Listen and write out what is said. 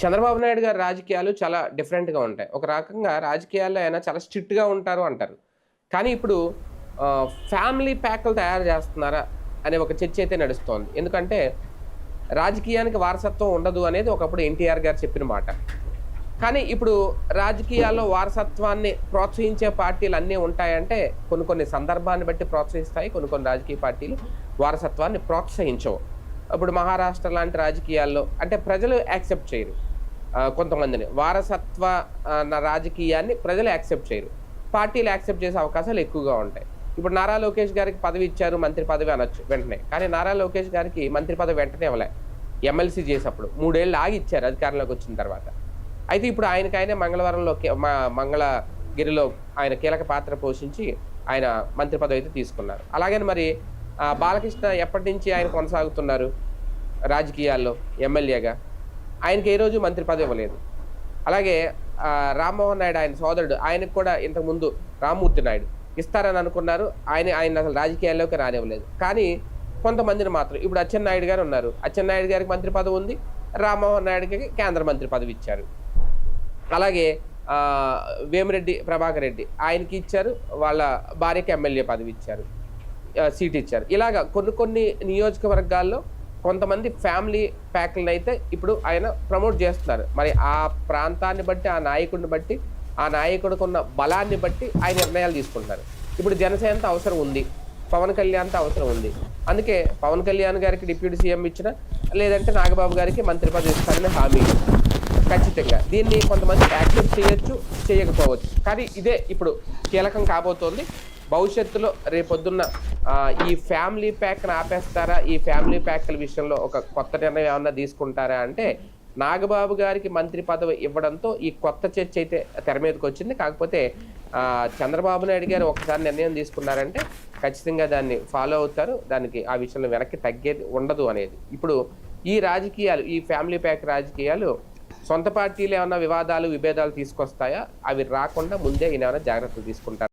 చంద్రబాబు నాయుడు గారి రాజకీయాలు చాలా డిఫరెంట్గా ఉంటాయి. ఒక రకంగా రాజకీయాల్లో ఆయన చాలా స్ట్రిక్ట్గా ఉంటారు అంటారు. కానీ ఇప్పుడు ఫ్యామిలీ ప్యాక్లు తయారు చేస్తున్నారా అనే ఒక చర్చ అయితే నడుస్తోంది. ఎందుకంటే రాజకీయానికి వారసత్వం ఉండదు అనేది ఒకప్పుడు ఎన్టీఆర్ గారు చెప్పిన మాట. కానీ ఇప్పుడు రాజకీయాల్లో వారసత్వాన్ని ప్రోత్సహించే పార్టీలు అన్నీ ఉంటాయంటే కొన్ని కొన్ని సందర్భాన్ని బట్టి ప్రోత్సహిస్తాయి కొన్ని కొన్ని రాజకీయ పార్టీలు వారసత్వాన్ని ప్రోత్సహించవు. ఇప్పుడు మహారాష్ట్ర లాంటి రాజకీయాల్లో అంటే ప్రజలు యాక్సెప్ట్ చేయరు. కొంతమందిని. వారసత్వ నా రాజకీయాన్ని ప్రజలు యాక్సెప్ట్ చేయరు. పార్టీలు యాక్సెప్ట్ చేసే అవకాశాలు ఎక్కువగా ఉంటాయి. ఇప్పుడు నారా లోకేష్ గారికి పదవి ఇచ్చారు మంత్రి పదవి అనొచ్చు వెంటనే. కానీ నారా లోకేష్ గారికి మంత్రి పదవి వెంటనే ఇవ్వలే. ఎమ్మెల్సీ చేసేప్పుడు. మూడేళ్ళు ఆగి ఇచ్చారు అధికారంలోకి వచ్చిన తర్వాత. అయితే ఇప్పుడు ఆయనకి మంగళవారంలో మంగళగిరిలో ఆయన కీలక పాత్ర పోషించి ఆయన మంత్రి పదవి అయితే తీసుకున్నారు. అలాగని మరి బాలకృష్ణ ఎప్పటి నుంచి ఆయన కొనసాగుతున్నారు? రాజకీయాల్లో ఎమ్మెల్యేగా. ఆయనకి ఏ రోజు మంత్రి పదవి ఇవ్వలేదు. అలాగే రామ్మోహన్ నాయుడు ఆయన సోదరుడు ఆయనకు కూడా ఇంతకుముందు రామ్మూర్తి నాయుడు ఇస్తారని అనుకున్నారు. ఆయన ఆయన అసలు రాజకీయాల్లోకి రానివ్వలేదు. కానీ కొంతమందిని మాత్రం ఇప్పుడు అచ్చెన్నాయుడు గారు ఉన్నారు. అచ్చెన్నాయుడు గారికి మంత్రి పదవి ఉంది. రామ్మోహన్ నాయుడుకి కేంద్ర మంత్రి పదవి ఇచ్చారు. అలాగే వేమిరెడ్డి ప్రభాకర్ రెడ్డి ఆయనకి ఇచ్చారు. వాళ్ళ భార్యకి ఎమ్మెల్యే పదవి ఇచ్చారు. సీట్ ఇచ్చారు. ఇలాగా కొన్ని కొన్ని నియోజకవర్గాల్లో కొంతమంది ఫ్యామిలీ ప్యాక్లను అయితే ఇప్పుడు ఆయన ప్రమోట్ చేస్తున్నారు. మరి ఆ ప్రాంతాన్ని బట్టి ఆ నాయకుడిని బట్టి ఆ నాయకుడికి ఉన్న బలాన్ని బట్టి ఆయన నిర్ణయాలు తీసుకుంటున్నారు. ఇప్పుడు జనసేనతో అవసరం ఉంది. పవన్ కళ్యాణ్తో అవసరం ఉంది. అందుకే పవన్ కళ్యాణ్ గారికి డిప్యూటీ సీఎం ఇచ్చిన లేదంటే నాగబాబు గారికి మంత్రి పదవి ఇస్తారని హామీ ఖచ్చితంగా దీన్ని కొంతమంది యాక్సెప్ట్ చేయొచ్చు చేయకపోవచ్చు. కానీ ఇదే ఇప్పుడు కీలకం కాబోతోంది. భవిష్యత్తులో రేపొద్దున్న ఈ ఫ్యామిలీ ప్యాక్ని ఆపేస్తారా? ఈ ఫ్యామిలీ ప్యాక్ల విషయంలో ఒక కొత్త నిర్ణయం ఏమన్నా తీసుకుంటారా అంటే నాగబాబు గారికి మంత్రి పదవి ఇవ్వడంతో ఈ కొత్త చర్చ అయితే తెర మీదకి వచ్చింది. కాకపోతే చంద్రబాబు నాయుడు గారు ఒకసారి నిర్ణయం తీసుకున్నారంటే ఖచ్చితంగా దాన్ని ఫాలో అవుతారు. దానికి ఆ విషయంలో వెనక్కి తగ్గేది ఉండదు అనేది. ఇప్పుడు ఈ రాజకీయాలు ఈ ఫ్యామిలీ ప్యాక్ రాజకీయాలు సొంత పార్టీలు ఏమైనా వివాదాలు విభేదాలు తీసుకొస్తాయా? అవి రాకుండా ముందే ఈయన ఏమైనా జాగ్రత్తలు తీసుకుంటారు?